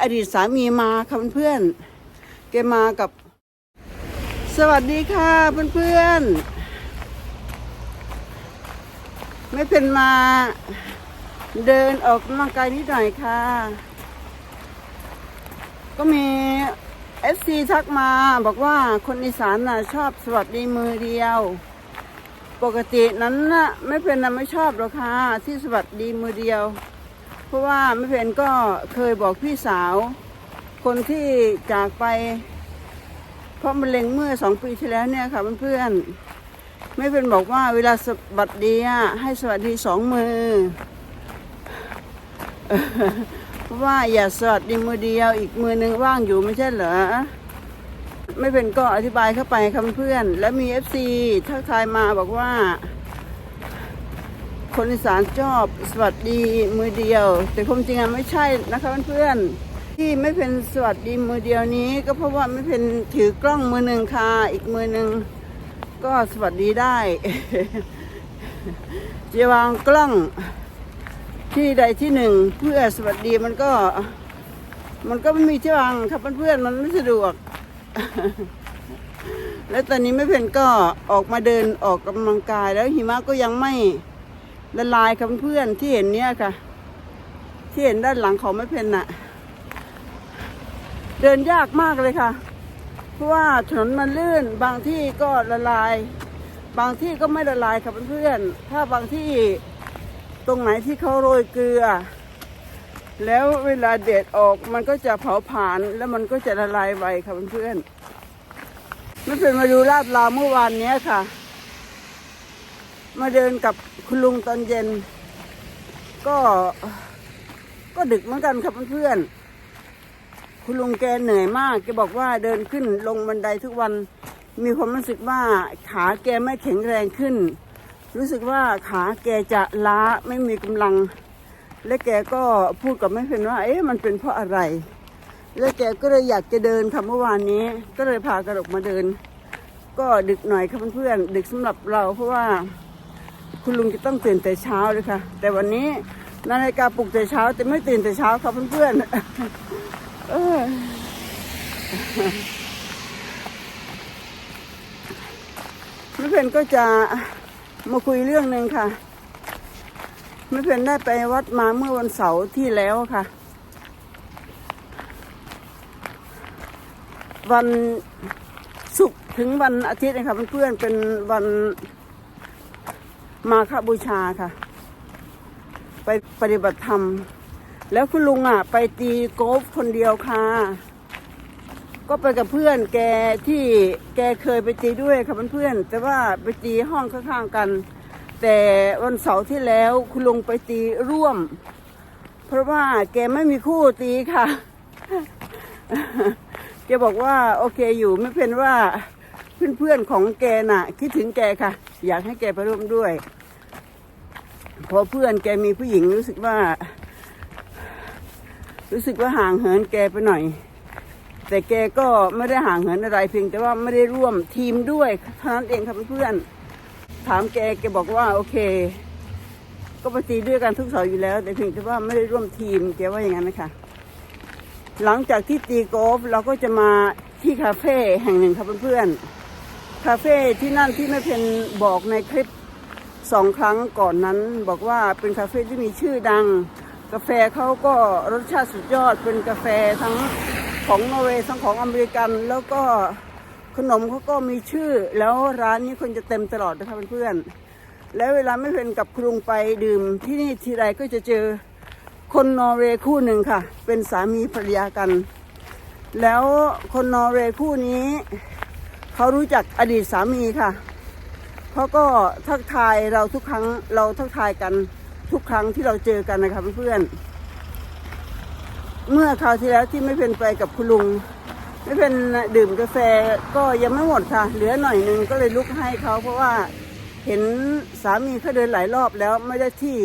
อดีตสามีมาค่ะเพื่อนๆแกมากับ สวัสดีค่ะเพื่อนๆไม่เป็นมาเดินออกกำลังกายนิดหน่อยค่ะ ก็มีเอฟซีทักมาบอกว่าคนอีสานน่ะชอบสวัสดีมือเดียว ปกตินั้นน่ะไม่เป็นน่ะไม่ชอบหรอกค่ะที่สวัสดีมือเดียว ราะว่าไม่เป็นก็เคยบอกพี่สาว คนที่จากไป เพราะมะเร็งเมื่อสองปีที่แล้วเนี่ยค่ะเพื่อนๆไม่เป็นบอกว่าเวลาสวัสดีให้สวัสดีสองมือเพราะว่าอย่าสวัสดีมือเดียวอีกมือหนึ่งว่างอยู่ไม่ใช่เหรอไม่เป็นก็อธิบายเข้าไปค่ะเพื่อน แล้วมีเอฟซีทักทายมาบอกว่า คนอีสานชอบสวัสดีมือเดียว แต่ความจริงอะไม่ใช่นะคะเพื่อนๆที่ไม่เป็นสวัสดีมือเดียวนี้ ก็เพราะว่าไม่เป็นถือกล้องมือหนึ่งค่ะอีกมือหนึ่งก็สวัสดีได้จะวางกล้องที่ใดที่หนึ่งเพื่อสวัสดีมันก็ มันก็ไม่มีที่วางครับเพื่อนๆมันไม่สะดวก แล้วตอนนี้ไม่เพนก็ออกมาเดินออกกำลังกายแล้วหิมะก็ยังไม่ ละลายครับเพื่อนๆที่เห็นเนี่ยค่ะ ที่เห็นด้านหลังของไม่เพนน่ะ เดินยากมากเลยค่ะ เพราะว่าถนนมันลื่น บางที่ก็ละลาย บางที่ก็ไม่ละลายครับเพื่อนๆถ้าบางที่ตรงไหนที่เขาโรยเกลือ แล้วเวลาเด็ดออกมันก็จะเผาผลาญแล้วมันก็จะละลายไวค่ะเพื่อนๆไม่เป็นมาดูลาดลาเมื่อวานเนี้ยค่ะ มาเดินกับคุณลุงตอนเย็น ก็ก็ดึกเหมือนกันครับเพื่อนๆคุณลุงแกเหนื่อยมากแกบอกว่าเดินขึ้นลงบันไดทุกวันมีความรู้สึกว่าขาแกไม่แข็งแรงขึ้น รู้สึกว่าขาแกจะล้าไม่มีกำลัง และแกก็พูดกับแม่เพนว่า เอ๊ะมันเป็นเพราะอะไร แล้วแกก็เลยอยากจะเดินค่ะเมื่อวานนี้ ก็เลยพากระดกมาเดิน ก็ดึกหน่อยครับเพื่อนๆดึกสำหรับเราเพราะว่า คุณลุงจะต้องตื่นแต่เช้าเลยค่ะ แต่วันนี้นาฬิกาปลุกแต่เช้า แต่ไม่ตื่นแต่เช้าครับเพื่อนๆเออไม่เพนก็จะมาคุยเรื่องหนึ่งค่ะไม่เพนได้ไปวัดมาเมื่อวันเสาร์ที่แล้วค่ะ วันศุกร์ถึงวันอาทิตย์นะครับเพื่อนๆเป็นวัน มาคบูชาค่ะ ไปปฏิบัติธรรม แล้วคุณลุงอะ ไปตีโกอล์ฟคนเดียวค่ะ ก็ไปกับเพื่อนแกที่แกเคยไปตีด้วยค่ะเพื่อนๆแต่ว่าไปตีห้องข้างๆกัน แต่วันเสาร์ที่แล้วคุณลุงไปตีร่วม เพราะว่าแกไม่มีคู่ตีค่ะแกบอกว่าโอเคอยู่ไม่เป็นว่าเพื่อนๆของแกน่ะ คิดถึงแกค่ะ อยากให้แกไปร่วมด้วยเพราะเพื่อนแกมีผู้หญิงรู้สึกว่า รู้สึกว่าห่างเหินแกไปหน่อย แต่แกก็ไม่ได้ห่างเหินอะไรเพียงแต่ว่าไม่ได้ร่วมทีมด้วยเท่านั้นเองครับเพื่อนถามแกแกบอกว่าโอเค ก็ไปตีด้วยกันทุกเสาอยู่แล้ว แต่เพียงแต่ว่าไม่ได้ร่วมทีมแกว่าอย่างนั้นนะคะหลังจากที่ตีกอล์ฟเราก็จะมาที่คาเฟ่แห่งหนึ่งครับเพื่อนๆ คาเฟ่ที่นั่นที่แม่เพนบอกในคลิปสองครั้งก่อนนั้น บอกว่าเป็นคาเฟ่ที่มีชื่อดัง กาแฟเขาก็รสชาติสุดยอด เป็นกาแฟทั้งของนอร์เวย์ทั้งของอเมริกัน แล้วก็ขนมเขาก็มีชื่อ แล้วร้านนี้คนจะเต็มตลอดนะครับเพื่อนๆแล้วเวลาไม่เพนกับครุงไปดื่มที่นี่ทีไรก็จะเจอคนนอร์เวย์คู่หนึ่งค่ะ เป็นสามีภรรยากัน แล้วคนนอร์เวย์คู่นี้ เขารู้จักอดีตสามีค่ะ เขาก็ทักทายเราทุกครั้งเราทักทายกันทุกครั้งที่เราเจอกันนะคะเพื่อนเมื่อคราวที่แล้วที่ไม่เป็นไปกับคุณลุง ไม่เป็นดื่มกาแฟก็ยังไม่หมดค่ะ เหลือหน่อยหนึงก็เลยลุกให้เขาเพราะว่าเห็นสามีเขาเดินหลายรอบแล้วไม่ได้ที่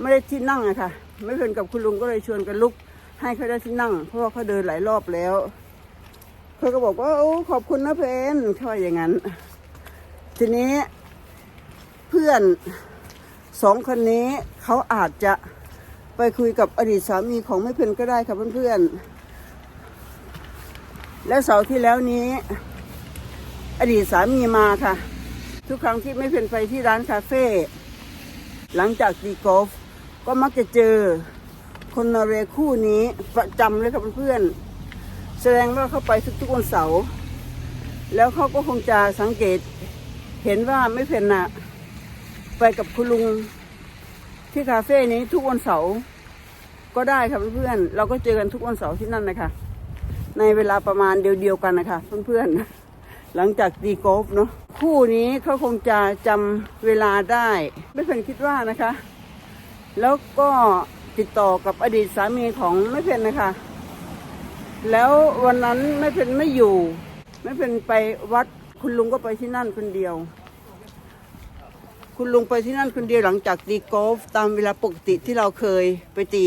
ไม่ได้ที่นั่งอะค่ะ ไม่เป็นกับคุณลุงก็เลยชวนกันลุก ให้เขาได้ที่นั่ง เพราะว่าเขาเดินหลายรอบแล้ว เขาก็บอกว่าโอ้ขอบคุณนะเพนเขาว่าอย่างนั้น ทีนี้ เพื่อนสองคนนี้เขาอาจจะไปคุยกับอดีตสามีของแม่เพนก็ได้ค่ะเพื่อนๆและเสาร์ที่แล้วนี้ อดีตสามีมาค่ะ ทุกครั้งที่ไม่เพนไปที่ร้านคาเฟ่หลังจากตีกอล์ฟก็มักจะเจอคนนอร์เวย์คู่นี้ประจำเลยค่ะเพื่อนๆ แสดงว่าเขาไปทุกๆวันเสาร์แล้วเขาก็คงจะสังเกต เห็นว่าไม่เพนน่ะไปกับคุณลุงที่คาเฟ่นี้ทุกวันเสาร์ก็ได้ค่ะเพื่อนๆเราก็เจอกันทุกวันเสาร์ที่นั่นนะคะ ในเวลาประมาณเดียวๆกันนะคะเพื่อนๆหลังจากตีกอล์ฟเนาะคู่นี้เขาคงจะจำเวลาได้ ไม่เพนคิดว่านะคะ แล้วก็ติดต่อกับอดีตสามีของไม่เพนนะคะ แล้ววันนั้นไม่เพนไม่อยู่ ไม่เพนไปวัดคุณลุงก็ไปที่นั่นคนเดียว คุณลุงไปที่นั่นคนเดียวหลังจากตีกอล์ฟตามเวลาปกติที่เราเคยไปตี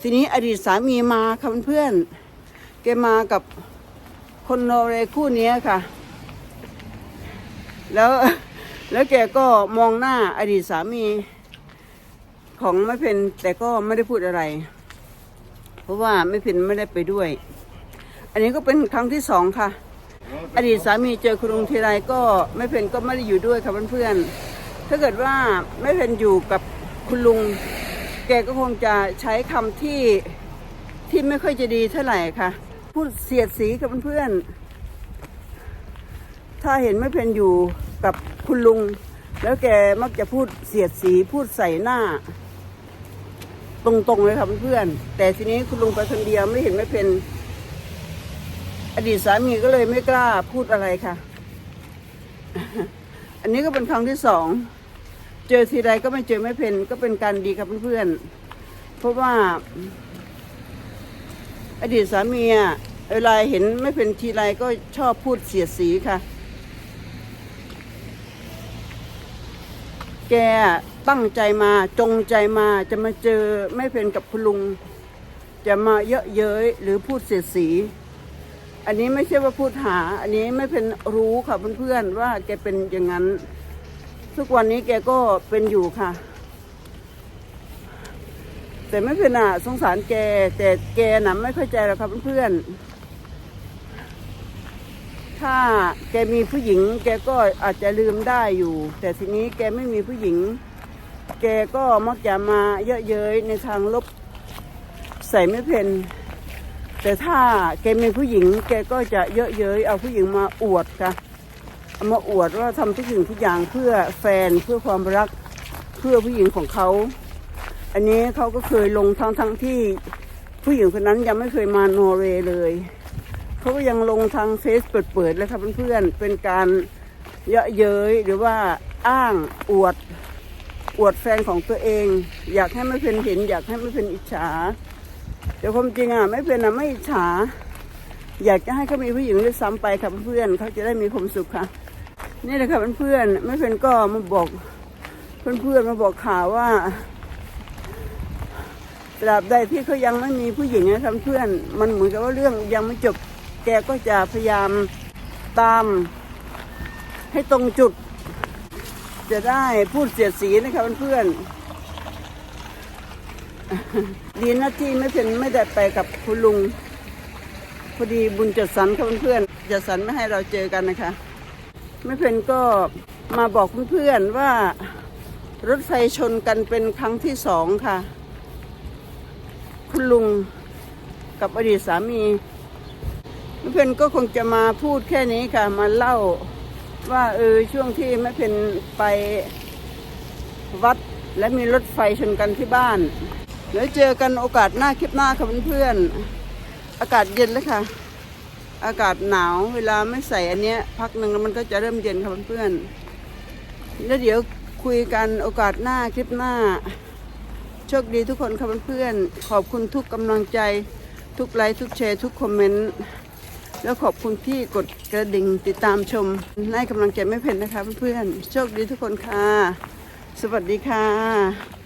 ทีนี้อดีตสามีมาค่ะเพื่อนแกมากับคนนอร์เวย์คู่นี้ค่ะ แล้วแล้วแกก็มองหน้าอดีตสามีของไม่เพนแต่ก็ไม่ได้พูดอะไร เพราะว่าไม่เพนไม่ได้ไปด้วย อันนี้ก็เป็นครั้งที่สองค่ะ อดีตสามีเจอคุณลุงทีไรก็ไม่เพนก็ไม่ได้อยู่ด้วยค่ะเพื่อนๆถ้าเกิดว่าไม่เพนอยู่กับคุณลุง แกก็คงจะใช้คำที่ที่ไม่ค่อยจะดีเท่าไหร่ค่ะ พูดเสียดสีกับเพื่อนๆถ้าเห็นไม่เพนอยู่กับคุณลุง แล้วแกมักจะพูดเสียดสีพูดใส่หน้า ตรงๆเลยค่ะเพื่อนๆแต่ทีนี้คุณลุงไปคนเดียวไม่เห็นไม่เพนอดีตสามีก็เลยไม่กล้าพูดอะไรค่ะ อันนี้ก็เป็นครั้งที่สองเจอทีไรก็ไม่เจอไม่เพนก็เป็นการดีกับเพื่อนๆเพราะว่า อดีตสามีอะเวลาเห็นไม่เป็นทีไรก็ชอบพูดเสียดสีค่ะ แก ตั้งใจมาจงใจมาจะมาเจอไม่เป็นกับคุณลุง จะมาเยอะเย้ยหรือพูดเสียดสี อันนี้ไม่ใช่ว่าพูดหา อันนี้ไม่เป็นรู้ค่ะเพื่อนๆว่าแกเป็นอย่างนั้น ทุกวันนี้แกก็เป็นอยู่ค่ะ แต่ไม่เป็นอะสงสารแก แต่แกน่ะไม่เข้าใจหรอกครับเพื่อนๆถ้าแกมีผู้หญิง แกก็อาจจะลืมได้อยู่ แต่ทีนี้แกไม่มีผู้หญิง แกก็มักจะมาเยอะเย้ยในทางลบใส่ไม่เพนแต่ถ้าแกมีผู้หญิง แกก็จะเยอะเย้ยเอาผู้หญิงมาอวดค่ะเอามาอวดว่าทำทุกสิ่งทุกอย่างเพื่อแฟนเพื่อความรักเพื่อผู้หญิงของเขา อันนี้เขาก็เคยลงทั้งทั้งที่ผู้หญิงคนนั้นยังไม่เคยมานอร์เวย์เลยเขาก็ยังลงทางเฟซเปิดๆเลยครับเพื่อนๆเป็นการเยอะเย้ยหรือว่าอ้างอวด อวดแฟนของตัวเอง อยากให้ไม่เป็นเห็น อยากให้ไม่เป็นอิจฉาแต่ความจริงอะไม่เป็นอะไม่อิจฉา อยากจะให้เขามีผู้หญิงด้วยซ้ำไปค่ะเพื่อนเขาจะได้มีความสุขค่ะ นี่แหละค่ะเพื่อนๆไม่เป็นก็มาบอกเพื่อนๆมาบอกข่าวว่าตราบใดที่เขายังไม่มีผู้หญิงนะครับเพื่อน มันเหมือนกับว่าเรื่องยังไม่จบแกก็จะพยายามตามให้ตรงจุด จะได้พูดเสียดสีนะคะเพื่อนๆดีนะที่ไม่เป็นไม่ได้ไปกับคุณลุงพอดีบุญจัดสรรค่ะเพื่อนๆจัดสรรไม่ให้เราเจอกันนะคะ ไม่เป็นก็มาบอกเพื่อนๆว่ารถไฟชนกันเป็นครั้งที่สองค่ะ คุณลุงกับอดีตสามี เพื่อนก็คงจะมาพูดแค่นี้ค่ะ มาเล่า ว่าเออช่วงที่แม่เพนไปวัด และมีรถไฟชนกันที่บ้านแล้วเจอกันโอกาสหน้าคลิปหน้าค่ะเพื่อนๆอากาศเย็นแล้วค่ะ อากาศหนาวเวลาไม่ใส่อันเนี้ย พักหนึ่งแล้วมันก็จะเริ่มเย็นค่ะเพื่อนๆแล้วเดี๋ยวคุยกันโอกาสหน้าคลิปหน้าโชคดีทุกคนค่ะเพื่อนๆขอบคุณทุกกำลังใจทุกไลค์ทุกแชร์ทุกคอมเมนต์ แล้วขอบคุณที่กดกระดิ่งติดตามชมให้กำลังใจไม่เพ่นนะคะเพื่อนๆ โชคดีทุกคนค่ะ สวัสดีค่ะ